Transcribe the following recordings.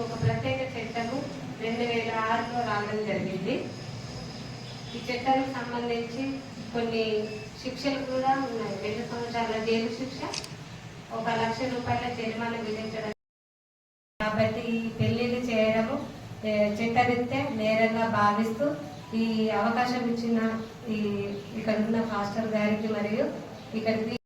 దీనికి ఒక ప్రత్యేక చట్టము రెండు వేల ఆరులో రావడం జరిగింది. ఈ చట్టానికి సంబంధించి కొన్ని శిక్షలు కూడా ఉన్నాయి. రెండు సంవత్సరాల జైలు శిక్ష ఒక లక్ష రూపాయల జరిమానా విధించడం. కాబట్టి ఈ పెళ్ళిళ్ళు చేయడము ఏ, చట్టరీత్యా నేరంగా భావిస్తూ ఈ అవకాశం ఇచ్చిన ఈ ఇక్కడ ఉన్న మాస్టర్ గారికి మరియు ఇక్కడికి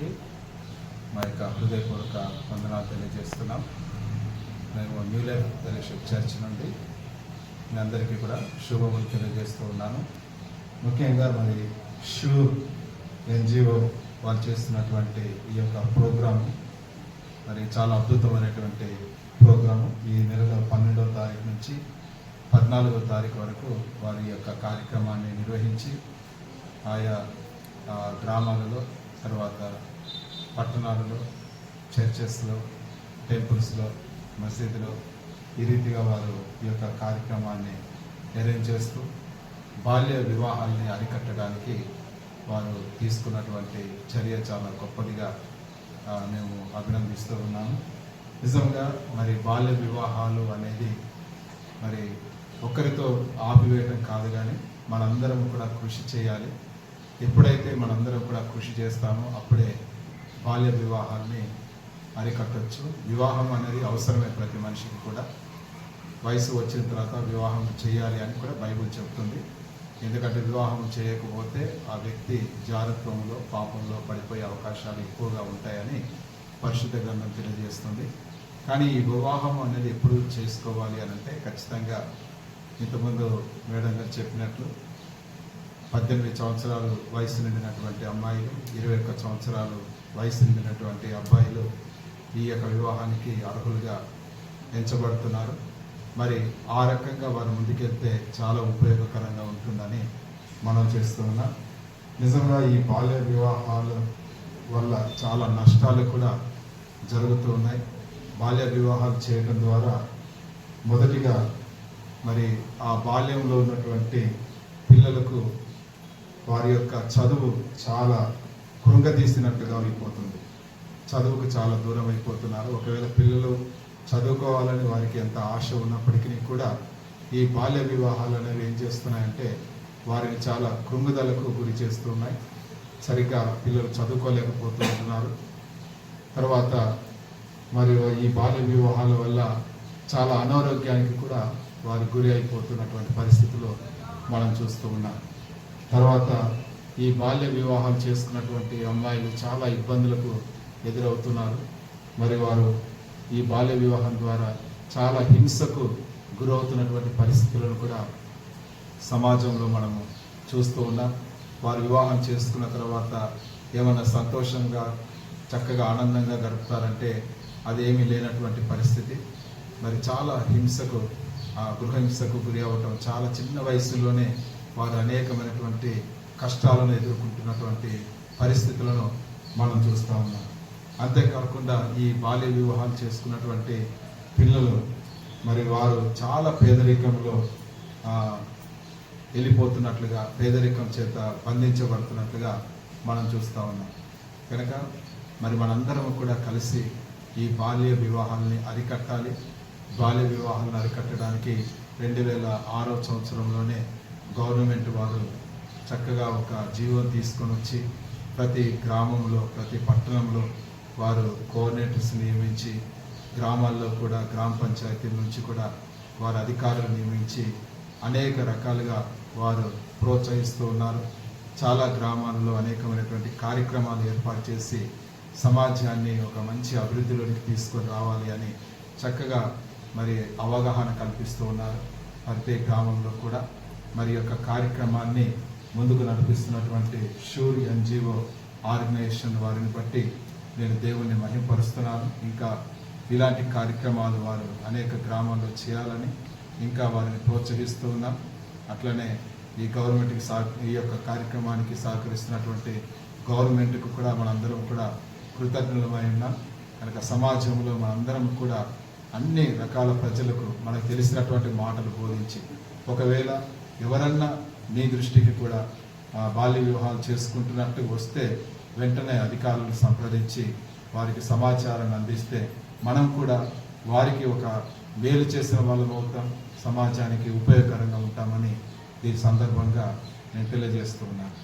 ఆర్గనైజేషన్ మా యొక్క హృదయపూర్వక వందనాలు తెలియజేస్తున్నాం. మేము న్యూ లైఫ్ ఫెలోషిప్ చర్చ్ నుండి మీ అందరికీ కూడా శుభములు తెలియజేస్తూ ఉన్నాను. ముఖ్యంగా మరి షూ ఎన్జిఓ వాళ్ళు చేస్తున్నటువంటి ఈ యొక్క ప్రోగ్రాము మరి చాలా అద్భుతమైనటువంటి ప్రోగ్రాము. ఈ నెలలో పన్నెండవ తారీఖు నుంచి పద్నాలుగో తారీఖు వరకు వారి యొక్క కార్యక్రమాన్ని నిర్వహించి ఆయా గ్రామాలలో తర్వాత పట్టణాలలో చర్చెస్లో టెంపుల్స్లో మసీదులో ఈ రీతిగా వారు ఈ యొక్క కార్యక్రమాన్ని అరేంజ్ చేస్తూ బాల్య వివాహాల్ని అరికట్టడానికి వారు తీసుకున్నటువంటి చర్య చాలా గొప్పదిగా మేము అభినందిస్తూ ఉన్నాము. నిజంగా మరి బాల్య వివాహాలు అనేది మరి ఒకరితో ఆపివేయటం కాదు కానీ మనందరం కూడా కృషి చేయాలి. ఎప్పుడైతే మనందరం కూడా కృషి చేస్తామో అప్పుడే బాల్య వివాహాన్ని అరికట్టచ్చు. వివాహం అనేది అవసరమే ప్రతి మనిషికి కూడా. వయసు వచ్చిన తర్వాత వివాహం చేయాలి అని కూడా బైబుల్ చెప్తుంది. ఎందుకంటే వివాహం చేయకపోతే ఆ వ్యక్తి జారత్వంలో పాపంలో పడిపోయే అవకాశాలు ఎక్కువగా ఉంటాయని పరిశుద్ధ గ్రంథం తెలియజేస్తుంది. కానీ ఈ వివాహం అనేది ఎప్పుడు చేసుకోవాలి అని అంటే ఖచ్చితంగా ఇంతకుముందు మేడం గారు చెప్పినట్లు పద్దెనిమిది సంవత్సరాలు వయసు నిండినటువంటి అమ్మాయిలు ఇరవై ఒక్క సంవత్సరాలు వయసు నిండినటువంటి అబ్బాయిలు ఈ యొక్క వివాహానికి అర్హులుగా ఎంచబడుతున్నారు. మరి ఆ రకంగా వారు ముందుకెళ్తే చాలా ఉపయోగకరంగా ఉంటుందని మనం చేస్తున్నాం నిజంగా ఈ బాల్య వివాహాల వల్ల చాలా నష్టాలు కూడా జరుగుతూ ఉన్నాయి. బాల్య వివాహాలు చేయడం ద్వారా మొదటిగా మరి ఆ బాల్యంలో ఉన్నటువంటి పిల్లలకు వారి యొక్క చదువు చాలా కృంగతీసినట్టుగా అయిపోతుంది చదువుకు చాలా దూరం అయిపోతున్నారు. ఒకవేళ పిల్లలు చదువుకోవాలని వారికి ఎంత ఆశ ఉన్నప్పటికీ కూడా ఈ బాల్య వివాహాలు అనేవి ఏం చేస్తున్నాయంటే వారిని చాలా కృంగుదలకు గురి చేస్తున్నాయి. సరిగ్గా పిల్లలు చదువుకోలేకపోతున్నారు. తర్వాత మరియు ఈ బాల్య వివాహాల వల్ల చాలా అనారోగ్యానికి కూడా వారు గురి అయిపోతున్నటువంటి పరిస్థితులు మనం చూస్తూ ఉన్నాం. తర్వాత ఈ బాల్య వివాహం చేసుకున్నటువంటి అమ్మాయిలు చాలా ఇబ్బందులకు ఎదురవుతున్నారు. మరి వారు ఈ బాల్య వివాహం ద్వారా చాలా హింసకు గురవుతున్నటువంటి పరిస్థితులను కూడా సమాజంలో మనము చూస్తూ ఉన్నాం. వారు వివాహం చేసుకున్న తర్వాత ఏమైనా సంతోషంగా చక్కగా ఆనందంగా గడుపుతారంటే అదేమీ లేనటువంటి పరిస్థితి. మరి చాలా హింసకు ఆ గృహహింసకు గురి అవ్వటం చాలా చిన్న వయసులోనే వారు అనేకమైనటువంటి కష్టాలను ఎదుర్కొంటున్నటువంటి పరిస్థితులను మనం చూస్తూ ఉన్నాం. అంతేకాకుండా ఈ బాల్య వివాహాలు చేసుకున్నటువంటి పిల్లలు మరి వారు చాలా పేదరికంలో వెళ్ళిపోతున్నట్లుగా పేదరికం చేత బంధించబడుతున్నట్లుగా మనం చూస్తూ ఉన్నాం. కనుక మరి మనందరం కూడా కలిసి ఈ బాల్య వివాహాలని అరికట్టాలి. బాల్య వివాహాలను అరికట్టడానికి రెండు వేల ఆరో సంవత్సరంలోనే గవర్నమెంట్ వారు చక్కగా ఒక జీవో తీసుకొని వచ్చి ప్రతి గ్రామంలో ప్రతి పట్టణంలో వారు కోఆర్డినేటర్స్ నియమించి గ్రామాల్లో కూడా గ్రామ పంచాయతీల నుంచి కూడా వారు అధికారులు నియమించి అనేక రకాలుగా వారు ప్రోత్సహిస్తూ ఉన్నారు. చాలా గ్రామాలలో అనేకమైనటువంటి కార్యక్రమాలు ఏర్పాటు చేసి సమాజాన్ని ఒక మంచి అభివృద్ధిలోనికి తీసుకొని రావాలి అని చక్కగా మరి అవగాహన కల్పిస్తూ ఉన్నారు. ప్రతి గ్రామంలో కూడా మరి యొక్క కార్యక్రమాన్ని ముందుకు నడిపిస్తున్నటువంటి షూర్ ఎన్జిఓ ఆర్గనైజేషన్ వారిని బట్టి నేను దేవుణ్ణి మహింపరుస్తున్నాను. ఇంకా ఇలాంటి కార్యక్రమాలు వారు అనేక గ్రామాల్లో చేయాలని ఇంకా వారిని ప్రోత్సహిస్తూ ఉన్నాం. అట్లనే ఈ గవర్నమెంట్కి సహ ఈ యొక్క కార్యక్రమానికి సహకరిస్తున్నటువంటి గవర్నమెంట్కు కూడా మనందరం కూడా కృతజ్ఞులమై ఉన్నాం. కనుక సమాజంలో మనందరం కూడా అన్ని రకాల ప్రజలకు మనకు తెలిసినటువంటి మాటలు బోధించి ఒకవేళ ఎవరన్నా మీ దృష్టికి కూడా బాల్య వివాహాలు చేసుకుంటున్నట్టు వస్తే వెంటనే అధికారులను సంప్రదించి వారికి సమాచారాన్ని అందిస్తే మనం కూడా వారికి ఒక మేలు చేసిన వాళ్ళం అవుతాం సమాజానికి ఉపయోగకరంగా ఉంటామని ఈ సందర్భంగా నేను తెలియజేస్తున్నాను